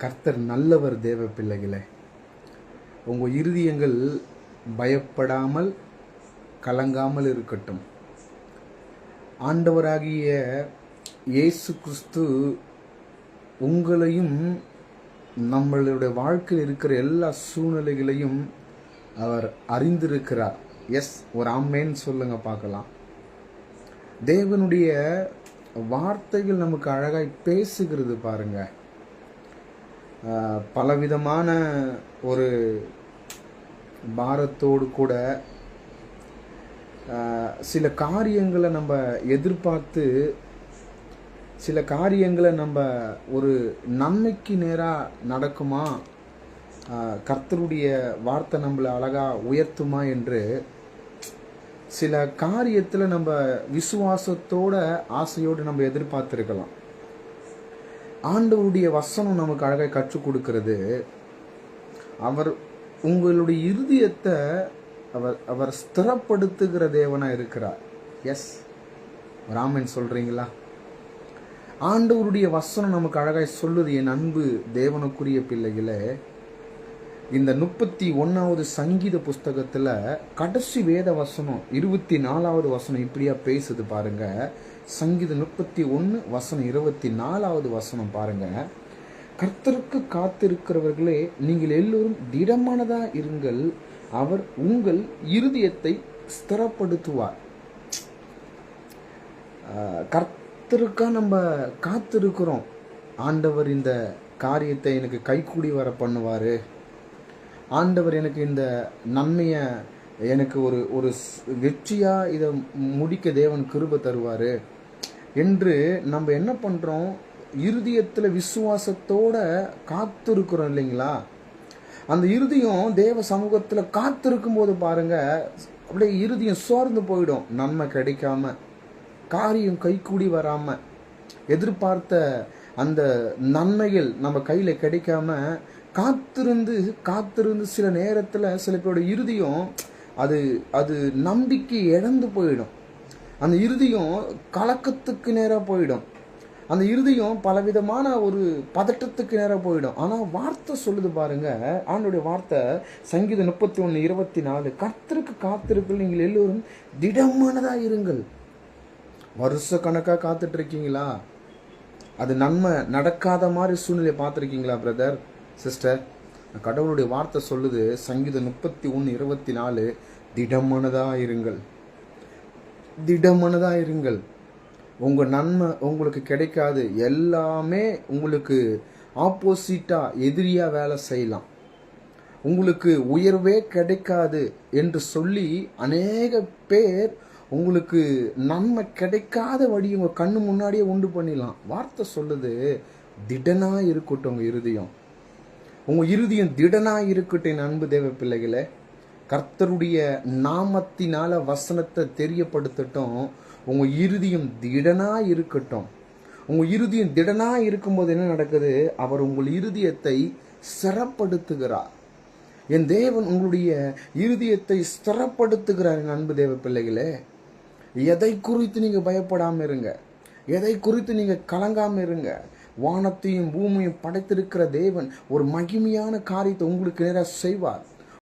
கர்த்தர் நல்லவர் தேவ பிள்ளைகளே உங்கள் இருதயங்கள் பயப்படாமல் கலங்காமல் இருக்கட்டும். ஆண்டவராகிய இயேசு கிறிஸ்து உங்களையும் நம்மளுடைய வாழ்க்கையில் இருக்கிற எல்லா சூழ்நிலைகளையும் அவர் அறிந்திருக்கிறார். எஸ் ஒரு ஆமேன்னு சொல்லுங்க பார்க்கலாம். தேவனுடைய வார்த்தைகள் நமக்கு அழகாய் பேசுகிறது பாருங்கள் பலவிதமான ஒரு பாரத்தோடு கூட சில காரியங்களை நம்ம எதிர்பார்த்து சில காரியங்களை நம்ம ஒரு நன்மைக்கு நேராக நடக்குமா? கர்த்தருடைய வார்த்தை நம்மளை அழகா உயர்த்துமா என்று சில காரியத்தில் நம்ம விசுவாசத்தோட ஆசையோடு நம்ம எதிர்பார்த்துருக்கலாம். ஆண்டவருடைய வசனம் நமக்கு அழகாக கற்றுக் கொடுக்கிறது. அவர் உங்களுடைய இருதயத்தை அவர் அவர் ஸ்திரப்படுத்துகிற தேவனா இருக்கிறார். எஸ் ராமன் சொல்றீங்களா? ஆண்டவருடைய வசனம் நமக்கு அழகாய் சொல்லுது என் அன்பு தேவனுக்குரிய பிள்ளைகளே. இந்த முப்பத்தி ஒன்னாவது சங்கீத புஸ்தகத்துல கடைசி வேத வசனம் இருபத்தி நாலாவது வசனம் இப்படியா பேசுது பாருங்க. சங்கீதம் முப்பத்தி ஒன்று வசனம் இருபத்தி நாலாவது வசனம் பாருங்க. கர்த்தருக்கு காத்திருக்கிறவர்களே நீங்கள் எல்லோரும் திடமானதா இருங்கள். அவர் உங்கள் இருதயத்தை ஸ்திரப்படுத்துவார். கர்த்தருக்கா நம்ம காத்திருக்கிறோம். ஆண்டவர் இந்த காரியத்தை எனக்கு கைக்கூடி வர பண்ணுவார். ஆண்டவர் எனக்கு இந்த நன்மையை எனக்கு ஒரு ஒரு வெற்றியாக இதை முடிக்க தேவன் கிருபை தருவார். என்று நம்ம என்ன பண்ணுறோம் இருதயத்தில் விசுவாசத்தோட காத்திருக்கிறோம் இல்லைங்களா? அந்த இருதயம் தேவ சமூகத்தில் காத்திருக்கும் போது பாருங்க அப்படியே இருதயம் சோர்ந்து போயிடும். நன்மை கிடைக்காம காரியம் கைக்கூடி வராம எதிர்பார்த்த அந்த நன்மைகள் நம்ம கையில கிடைக்காம காத்திருந்து காத்திருந்து சில நேரத்தில் சில பேரோட இருதயம் அது அது நம்பிக்கை இழந்து போயிடும். அந்த இருதயம் கலக்கத்துக்கு நேராக போயிடும். அந்த இருதயம் பலவிதமான ஒரு பதட்டத்துக்கு நேராக போயிடும். ஆனால் வார்த்தை சொல்லுது பாருங்க. ஆண்டுடைய வார்த்தை சங்கீதம் முப்பத்தி ஒன்று இருபத்தி நாலு கர்த்தருக்கு காத்திருக்கள் நீங்கள் எல்லோரும் திடமானதாக இருங்கள். வருஷ கணக்காக காத்துட்டு இருக்கீங்களா அது நன்மை நடக்காத மாதிரி சூழ்நிலை பார்த்துருக்கீங்களா பிரதர் சிஸ்டர்? கடவுளுடைய வார்த்தை சொல்லுது சங்கீதம் முப்பத்தி ஒன்று இருபத்தி நாலு திடமானதாக இருங்கள். திடமனதாக இருங்கள் உங்கள் நன்மை உங்களுக்கு கிடைக்காது. எல்லாமே உங்களுக்கு ஆப்போசிட்டாக எதிரியாக வேலை செய்யலாம். உங்களுக்கு உயர்வே கிடைக்காது என்று சொல்லி அநேக பேர் உங்களுக்கு நன்மை கிடைக்காத வழி உங்கள் கண்ணு முன்னாடியே உண்டு பண்ணிடலாம். வார்த்தை சொல்லுது திடனாக இருக்கட்டும் உங்கள் இருதயம். உங்கள் இருதயம் திடனாக இருக்கட்டும் என் அன்பு தேவ பிள்ளைகளை. கர்த்தருடைய நாமத்தினால வசனத்தை தெரியப்படுத்தட்டும். உங்க இறுதியும் திடனா இருக்கட்டும். உங்க இறுதியும் திடனா இருக்கும்போது என்ன நடக்குது? அவர் உங்கள் இருதயத்தை சிறப்படுத்துகிறார். என் தேவன் உங்களுடைய இருதயத்தை ஸ்திரப்படுத்துகிறார் என் அன்பு தேவ பிள்ளைகளே. எதை குறித்து நீங்கள் பயப்படாம இருங்க. எதை குறித்து நீங்கள் கலங்காம இருங்க. வானத்தையும் பூமியும் படைத்திருக்கிற தேவன் ஒரு மகிமையான காரியத்தை உங்களுக்கு நேராக செய்வார்.